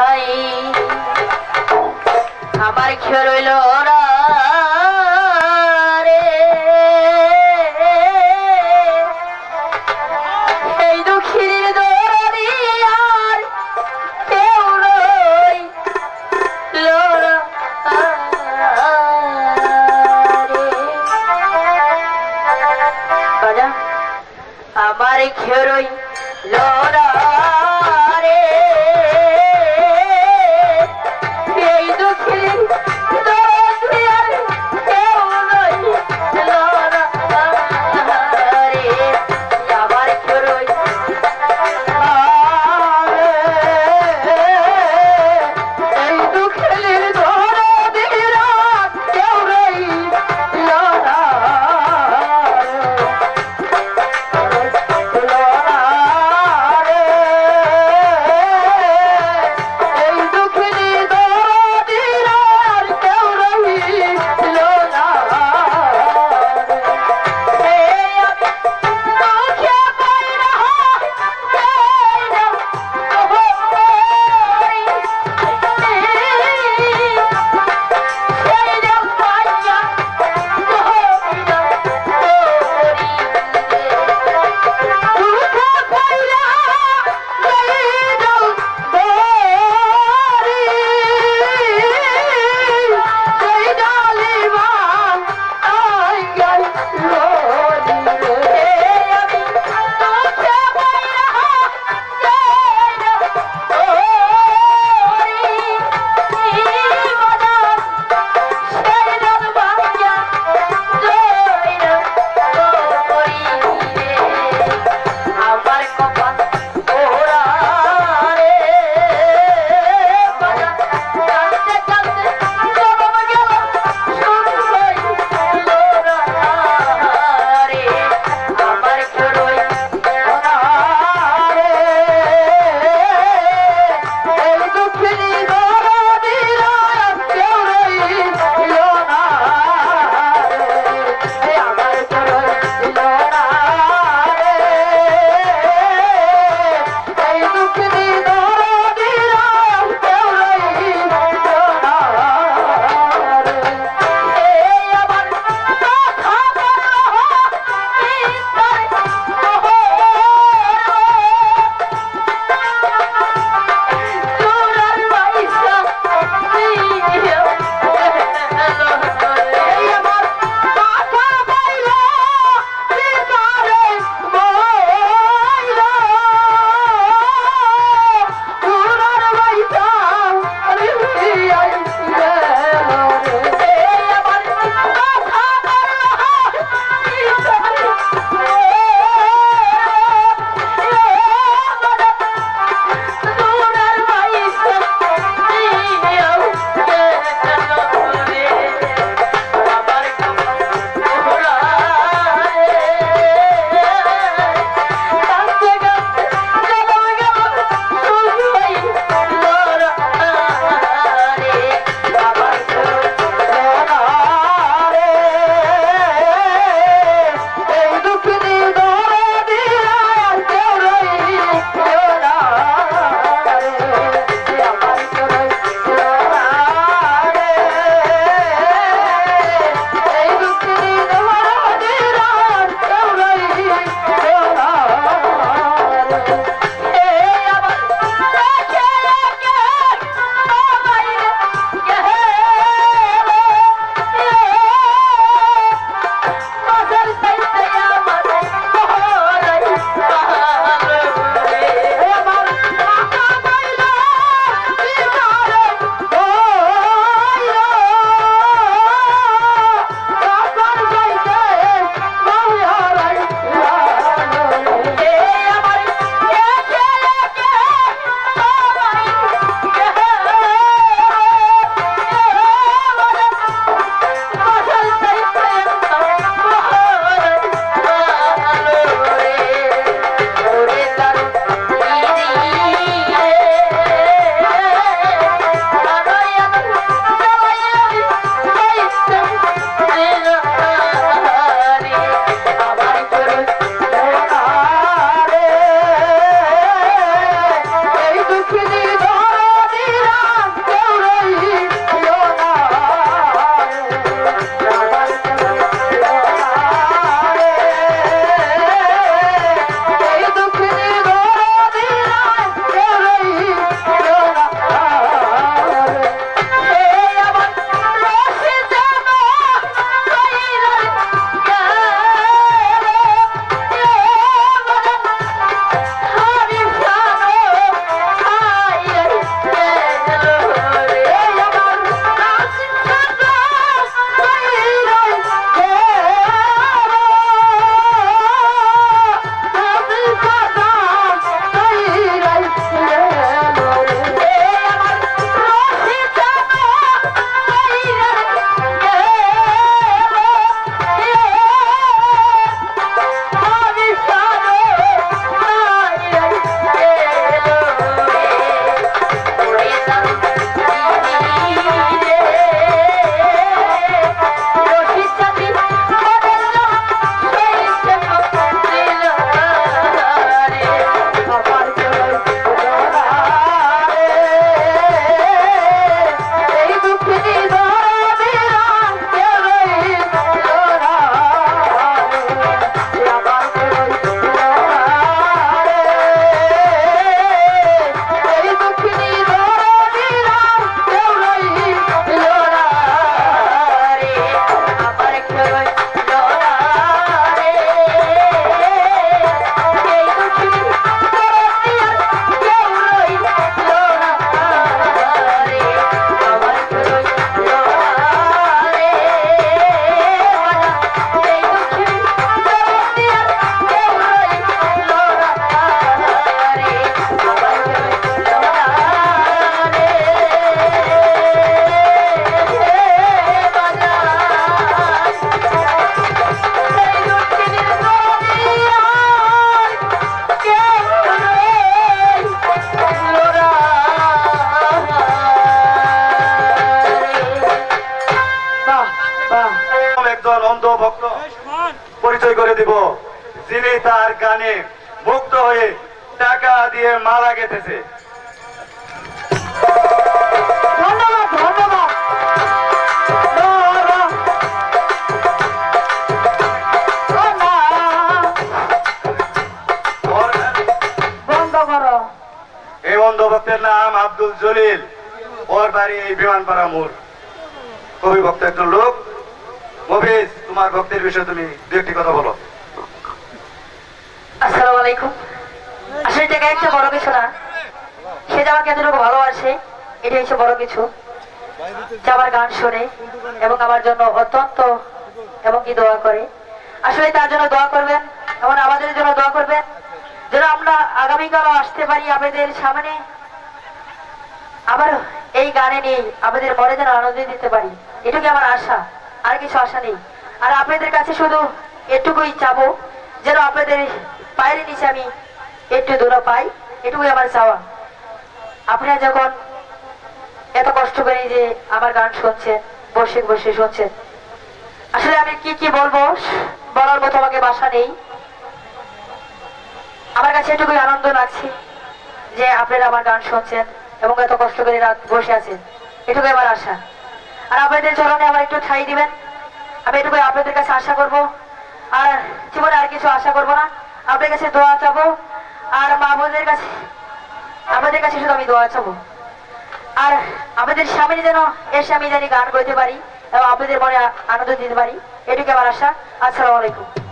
ঠাই আমার খেয়ে রইল ওরা। Akbar গানে হয়ে টাকা দিয়ে মালা গেতেছে এই অন্ধ ভক্তের নাম আব্দুল জলিল। ওর বাড়ি এই বিমানপাড়া মোড়। কবি ভক্ত একজন লোক। মফিজ তোমার ভক্তের বিষয়ে তুমি দু একটি কথা বলো। আসসালামু আলাইকুম। আসলে টাকা একটা বড় কিছু না। সে যে আমাকে এতটুকু ভালোবাসে এটা হচ্ছে বড় কিছু। যে আমার গান শোনে এবং আমার জন্য অত্যন্ত এবং কি দোয়া করে। আসলে তার জন্য দোয়া করবেন এবং আমাদের জন্য দোয়া করবেন, যেন আমরা আগামীকালও আসতে পারি আপনাদের সামনে। আবার এই গানে নিয়ে আমাদের মনে যেন আনন্দ দিতে পারি। এটুকু আমার আশা, আর কিছু আশা নেই। আর আপনাদের কাছে শুধু এটুকুই চাবো। যেন আপনাদের পায়ের নিচে আমি একটু দূরে পাই, এটুকুই আমার চাওয়া। আপনারা যখন এত কষ্ট করে যে আমার গান শুনছেন, বসে বসে শুনছেন, আসলে আমি কি কি বলব বলার মতো আমাকে বাসা নেই। আমার কাছে এটুকুই আনন্দ লাগছে যে আপনারা আমার গান শুনছেন এবং এত কষ্ট করে রাত বসে আছেন। এটুকু আমার আশা। আর আপনাদের চরণে আমার একটু ঠাই দিবেন। আমি এটুকু আপনাদের কাছে আশা করব। কিছু আশা করব না। আপনার কাছে দোয়া চাবো। আর মা বোনদের কাছে আমাদের কাছে শুধু আমি দোয়া চাবো। আর আমাদের স্বামী যেন এর স্বামী জানি গান করতে পারি এবং আপনাদের মনে আনন্দ দিতে পারি। এটুকু আমার আশা। আসসালামু আলাইকুম।